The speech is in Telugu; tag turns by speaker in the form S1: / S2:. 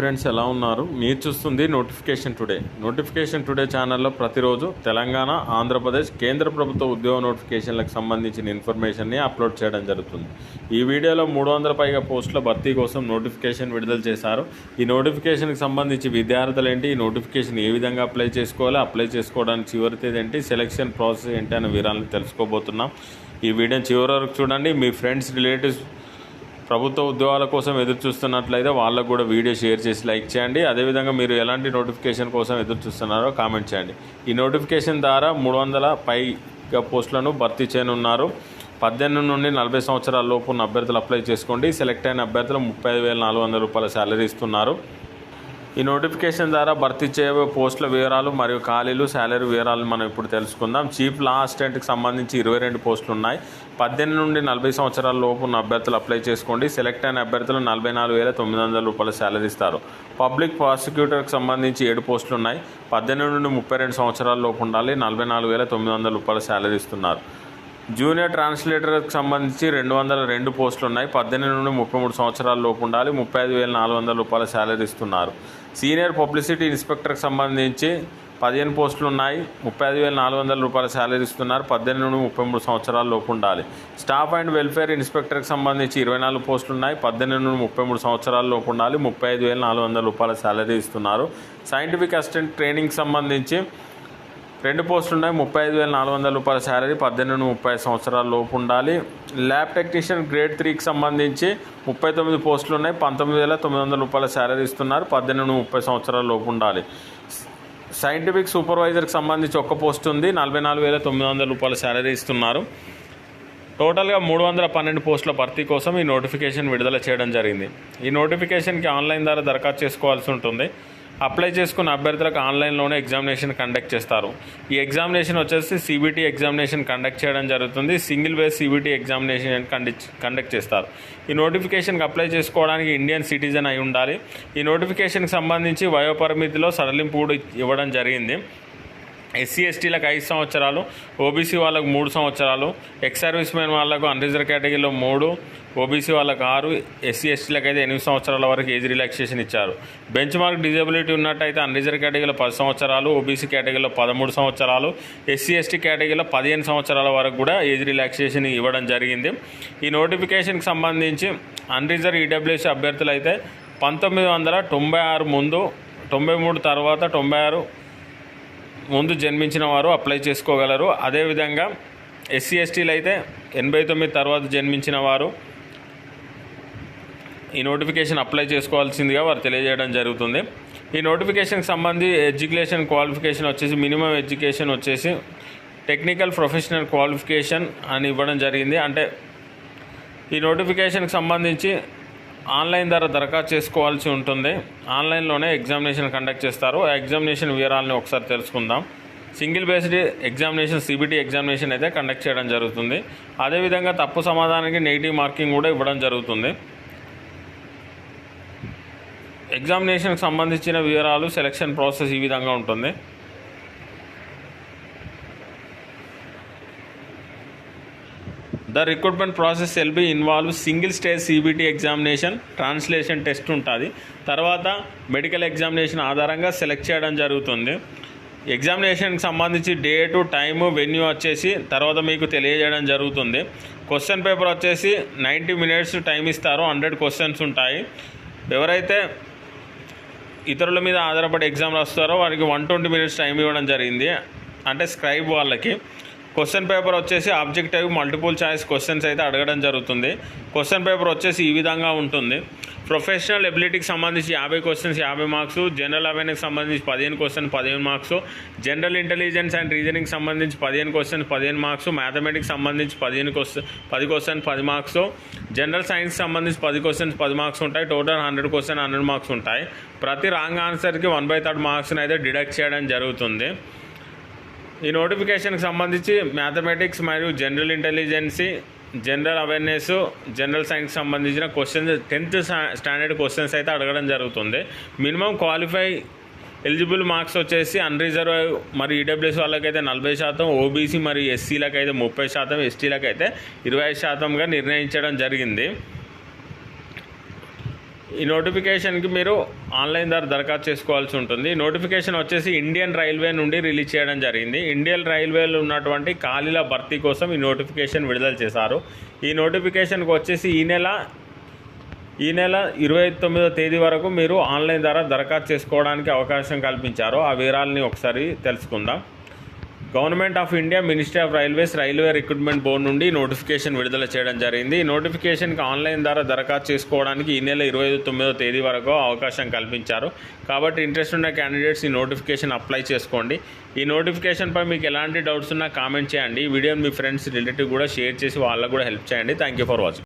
S1: ఫ్రెండ్స్ ఎలా ఉన్నారు? మీరు చూస్తుంది నోటిఫికేషన్ టుడే. నోటిఫికేషన్ టుడే ఛానల్లో ప్రతిరోజు తెలంగాణ ఆంధ్రప్రదేశ్ కేంద్ర ప్రభుత్వ ఉద్యోగ నోటిఫికేషన్లకు సంబంధించిన ఇన్ఫర్మేషన్ని అప్లోడ్ చేయడం జరుగుతుంది. ఈ వీడియోలో మూడు వందల పైగా పోస్టుల భర్తీ కోసం నోటిఫికేషన్ విడుదల చేశారు. ఈ నోటిఫికేషన్కి సంబంధించి విద్యార్థులు ఏంటి? ఈ నోటిఫికేషన్ ఏ విధంగా అప్లై చేసుకోవాలి? అప్లై చేసుకోవడానికి చివరి తేదీ ఏంటి? సెలక్షన్ ప్రాసెస్ ఏంటి అనే వివరాలను తెలుసుకోబోతున్నాం. ఈ వీడియోని చివరి వరకు చూడండి. మీ ఫ్రెండ్స్ రిలేటివ్స్ ప్రభుత్వ ఉద్యోగాల కోసం ఎదురు చూస్తున్నట్లయితే వాళ్ళకు కూడా వీడియో షేర్ చేసి లైక్ చేయండి. అదేవిధంగా మీరు ఎలాంటి నోటిఫికేషన్ కోసం ఎదురు చూస్తున్నారో కామెంట్ చేయండి. ఈ నోటిఫికేషన్ ద్వారా మూడు వందల పైగా పోస్టులను భర్తీ చేయనున్నారు. పద్దెనిమిది నుండి నలభై సంవత్సరాల లోపు ఉన్న అభ్యర్థులు అప్లై చేసుకోండి. సెలెక్ట్ అయిన అభ్యర్థులు ముప్పై ఐదు వేల నాలుగు వందల రూపాయల శాలరీ ఇస్తున్నారు. ఈ నోటిఫికేషన్ ద్వారా భర్తీ చేయబోయే పోస్టుల వివరాలు మరియు ఖాళీలు శాలరీ వివరాలు మనం ఇప్పుడు తెలుసుకుందాం. చీఫ్ లా అసిస్టెంట్కి సంబంధించి ఇరవై రెండు పోస్టులు ఉన్నాయి పద్దెనిమిది నుండి నలభై సంవత్సరాల లోపు ఉన్న అభ్యర్థులు అప్లై చేసుకోండి. సెలెక్ట్ అయిన అభ్యర్థులు నలభై నాలుగు వేల తొమ్మిది వందల రూపాయల శాలరీ ఇస్తారు. పబ్లిక్ ప్రాసిక్యూటర్కి సంబంధించి ఏడు పోస్టులు ఉన్నాయి పద్దెనిమిది నుండి ముప్పై రెండు సంవత్సరాల లోపు ఉండాలి. నలభై నాలుగు వేల తొమ్మిది వందల రూపాయల శాలరీ ఇస్తున్నారు. జూనియర్ ట్రాన్స్లేటర్కి సంబంధించి రెండు వందల రెండు పోస్టులు ఉన్నాయి పద్దెనిమిది నుండి ముప్పై మూడు సంవత్సరాల లోపు ఉండాలి. ముప్పై ఐదు వేల నాలుగు వందల రూపాయల శాలరీ ఇస్తున్నారు. సీనియర్ పబ్లిసిటీ ఇన్స్పెక్టర్కి సంబంధించి పదిహేను పోస్టులు ఉన్నాయి ముప్పై ఐదు వేల నాలుగు వందల రూపాయల శాలరీ ఇస్తున్నారు. పద్దెనిమిది నుండి ముప్పై మూడు సంవత్సరాల లోపు ఉండాలి. స్టాఫ్ అండ్ వెల్ఫేర్ ఇన్స్పెక్టర్కి సంబంధించి ఇరవై నాలుగు పోస్టులు ఉన్నాయి పద్దెనిమిది నుండి ముప్పై మూడు సంవత్సరాల లోపు ఉండాలి. ముప్పై ఐదు వేల నాలుగు వందల రూపాయల శాలరీ ఇస్తున్నారు. సైంటిఫిక్ అసిస్టెంట్ ట్రైనింగ్కి సంబంధించి రెండు పోస్టులు ఉన్నాయి. ముప్పై ఐదు వేల నాలుగు వందల రూపాయల శాలరీ పద్దెనిమిది నుండి ముప్పై సంవత్సరాల లోపు ఉండాలి. ల్యాబ్ టెక్నీషియన్ గ్రేడ్ త్రీకి సంబంధించి ముప్పై తొమ్మిది పోస్టులు ఉన్నాయి. పంతొమ్మిది వేల తొమ్మిది వందల రూపాయల శాలరీ ఇస్తున్నారు. పద్దెనిమిది ముప్పై సంవత్సరాల లోపు ఉండాలి. సైంటిఫిక్ సూపర్వైజర్కి సంబంధించి ఒక్క పోస్ట్ ఉంది. నలభై నాలుగు వేల తొమ్మిది వందల రూపాయల శాలరీ ఇస్తున్నారు. టోటల్గా మూడు వందల పన్నెండు పోస్టుల భర్తీ కోసం ఈ నోటిఫికేషన్ విడుదల చేయడం జరిగింది. ఈ నోటిఫికేషన్కి ఆన్లైన్ ద్వారా దరఖాస్తు చేసుకోవాల్సి ఉంటుంది. అప్లై చేసుకున్న అభ్యర్థులకు ఆన్లైన్లోనే ఎగ్జామినేషన్ కండక్ట్ చేస్తారు. ఈ ఎగ్జామినేషన్ వచ్చేసి సిబిటీ ఎగ్జామినేషన్ కండక్ట్ చేయడం జరుగుతుంది. Single ways CBT examination conduct conduct చేస్తారు. ఈ నోటిఫికేషన్కి అప్లై చేసుకోవడానికి ఇండియన్ సిటిజన్ అయి ఉండాలి. ఈ నోటిఫికేషన్కి సంబంధించి వయోపరిమితిలో సడలింపు కూడా ఇవ్వడం జరిగింది. ఎస్సీ ఎస్టీలకు ఐదు సంవత్సరాలు ఓబీసీ వాళ్ళకు మూడు సంవత్సరాలు ఎక్స్ సర్వీస్ మెన్ వాళ్ళకు అన్రిజర్వ్ కేటగిరీలో మూడు ఓబీసీ వాళ్ళకు ఆరు ఎస్సీ ఎస్టీలకు అయితే ఎనిమిది సంవత్సరాల వరకు ఏజ్ రిలాక్సేషన్ ఇచ్చారు. బెంచ్ మార్క్ డిజబిలిటీ ఉన్నట్టయితే అన్రిజర్వ్ కేటగిరీలో పది సంవత్సరాలు ఓబీసీ కేటగిరీలో పదమూడు సంవత్సరాలు ఎస్సీ ఎస్టీ కేటగిరీలో పదిహేను సంవత్సరాల వరకు కూడా ఏజ్ రిలాక్సేషన్ ఇవ్వడం జరిగింది. ఈ నోటిఫికేషన్కి సంబంధించి అన్రిజర్వ్ ఈడబ్ల్యూసీ అభ్యర్థులు అయితే పంతొమ్మిది వందల తొంభై ఆరు ముందు తొంభై మూడు తర్వాత తొంభై ఆరు ముందు జన్మించిన వారు అప్లై చేసుకోగలరు. అదేవిధంగా ఎస్సీ ఎస్టీలు అయితే ఎనభై తొమ్మిది తర్వాత జన్మించిన వారు ఈ నోటిఫికేషన్ అప్లై చేసుకోవాల్సిందిగా వారు తెలియజేయడం జరుగుతుంది. ఈ నోటిఫికేషన్కి సంబంధించి ఎడ్యుకేషన్ క్వాలిఫికేషన్ వచ్చేసి మినిమం ఎడ్యుకేషన్ వచ్చేసి టెక్నికల్ ప్రొఫెషనల్ క్వాలిఫికేషన్ అని ఇవ్వడం జరిగింది. అంటే ఈ నోటిఫికేషన్కి సంబంధించి ఆన్లైన్ ద్వారా దరఖాస్తు చేసుకోవాల్సి ఉంటుంది. ఆన్లైన్లోనే ఎగ్జామినేషన్ కండక్ట్ చేస్తారు. ఆ ఎగ్జామినేషన్ వివరాలని ఒకసారి తెలుసుకుందాం. Single based examination CBT examination అయితే కండక్ట్ చేయడం జరుగుతుంది. అదేవిధంగా తప్పు సమాధానానికి నెగిటివ్ మార్కింగ్ కూడా ఇవ్వడం జరుగుతుంది. ఎగ్జామినేషన్కి సంబంధించిన వివరాలు సెలక్షన్ ప్రాసెస్ ఈ విధంగా ఉంటుంది. The recruitment process L B involve single stage CBT examination translation test ఉంటుంది. తర్వాత మెడికల్ ఎగ్జామినేషన్ ఆధారంగా సెలెక్ట్ చేయడం జరుగుతుంది. ఎగ్జామినేషన్కి సంబంధించి డేటు టైము వెన్యూ వచ్చేసి తర్వాత మీకు తెలియజేయడం జరుగుతుంది. క్వశ్చన్ పేపర్ వచ్చేసి నైంటీ మినిట్స్ టైం ఇస్తారు హండ్రెడ్ క్వశ్చన్స్ ఉంటాయి. ఎవరైతే ఇతరుల మీద ఆధారపడి ఎగ్జామ్ రాస్తారో వారికి వన్ ట్వంటీ మినిట్స్ టైం ఇవ్వడం జరిగింది. అంటే స్క్రైబ్ వాళ్ళకి. క్వశ్చన్ పేపర్ వచ్చేసి ఆబ్జెక్టివ్ మల్టిపుల్ చాయిస్ క్వశ్చన్స్ అయితే అడగడం జరుగుతుంది. క్వశ్చన్ పేపర్ వచ్చేసి ఈ విధంగా ఉంటుంది. ప్రొఫెషనల్ ఎబిలిటీకి సంబంధించి యాభై క్వశ్చన్స్ యాభై మార్క్స్ జనరల్ అవేర్నెస్కి సంబంధించి పదిహేను క్వశ్చన్ పదిహేను marks general intelligence and reasoning సంబంధించి పదిహేను క్వశ్చన్ పదిహేను మార్క్స్ మ్యాథమెటిక్స్ సంబంధించి పదిహేను క్వశ్చన్ పది క్వశ్చన్ పది మార్క్స్ జనరల్ సైన్స్ సంబంధించి పది క్వశ్చన్స్ పది మార్క్స్ ఉంటాయి. Total hundred question hundred marks ఉంటాయి. ప్రతి రాంగ్ ఆన్సర్కి వన్ బై థర్డ్ మార్క్స్ని అయితే డిడక్ట్ చేయడం జరుగుతుంది. ఈ నోటిఫికేషన్కి సంబంధించి మ్యాథమెటిక్స్ మరియు general intelligence general awareness general science సంబంధించిన క్వశ్చన్స్ టెన్త్ స్టాండర్డ్ క్వశ్చన్స్ అయితే అడగడం జరుగుతుంది. మినిమం క్వాలిఫై ఎలిజిబుల్ మార్క్స్ వచ్చేసి అన్రిజర్వ్ మరి ఈడబ్ల్యూఎస్ వాళ్ళకైతే నలభై శాతం ఓబీసీ మరియు ఎస్సీలకు అయితే ముప్పై శాతం ఎస్టీలకైతే ఇరవై శాతంగా నిర్ణయించడం జరిగింది. ఈ నోటిఫికేషన్కి మీరు ఆన్లైన్ ద్వారా దరఖాస్తు చేసుకోవాల్సి ఉంటుంది. నోటిఫికేషన్ వచ్చేసి ఇండియన్ రైల్వే నుండి రిలీజ్ చేయడం జరిగింది. ఇండియన్ రైల్వేలో ఉన్నటువంటి ఖాళీల భర్తీ కోసం ఈ నోటిఫికేషన్ విడుదల చేశారు. ఈ నోటిఫికేషన్కి వచ్చేసి ఈ నెల ఈ నెల ఇరవై తొమ్మిదో తేదీ వరకు మీరు ఆన్లైన్ ద్వారా దరఖాస్తు చేసుకోవడానికి అవకాశం కల్పించారు. ఆ వివరాలని ఒకసారి తెలుసుకుందాం. Government of India ministry of railways railway recruitment board నుండి నోటిఫికేషన్ విడుదల చేయడం జరిగింది. ఈ నోటిఫికేషన్కి ఆన్లైన్ ద్వారా దరఖాస్తు చేసుకోవడానికి ఈ నెల ఇరవై తొమ్మిదో తేదీ వరకు అవకాశం కల్పించారు. కాబట్టి ఇంట్రెస్ట్ ఉన్న క్యాండిడేట్స్ ఈ నోటిఫికేషన్ అప్లై చేసుకోండి. ఈ నోటిఫికేషన్పై మీకు ఎలాంటి డౌట్స్ ఉన్నా కామెంట్ చేయండి. ఈ వీడియోని మీ ఫ్రెండ్స్ రిలేటివ్ కూడా షేర్ చేసి వాళ్ళకు కూడా హెల్ప్ చేయండి. Thank you for watching.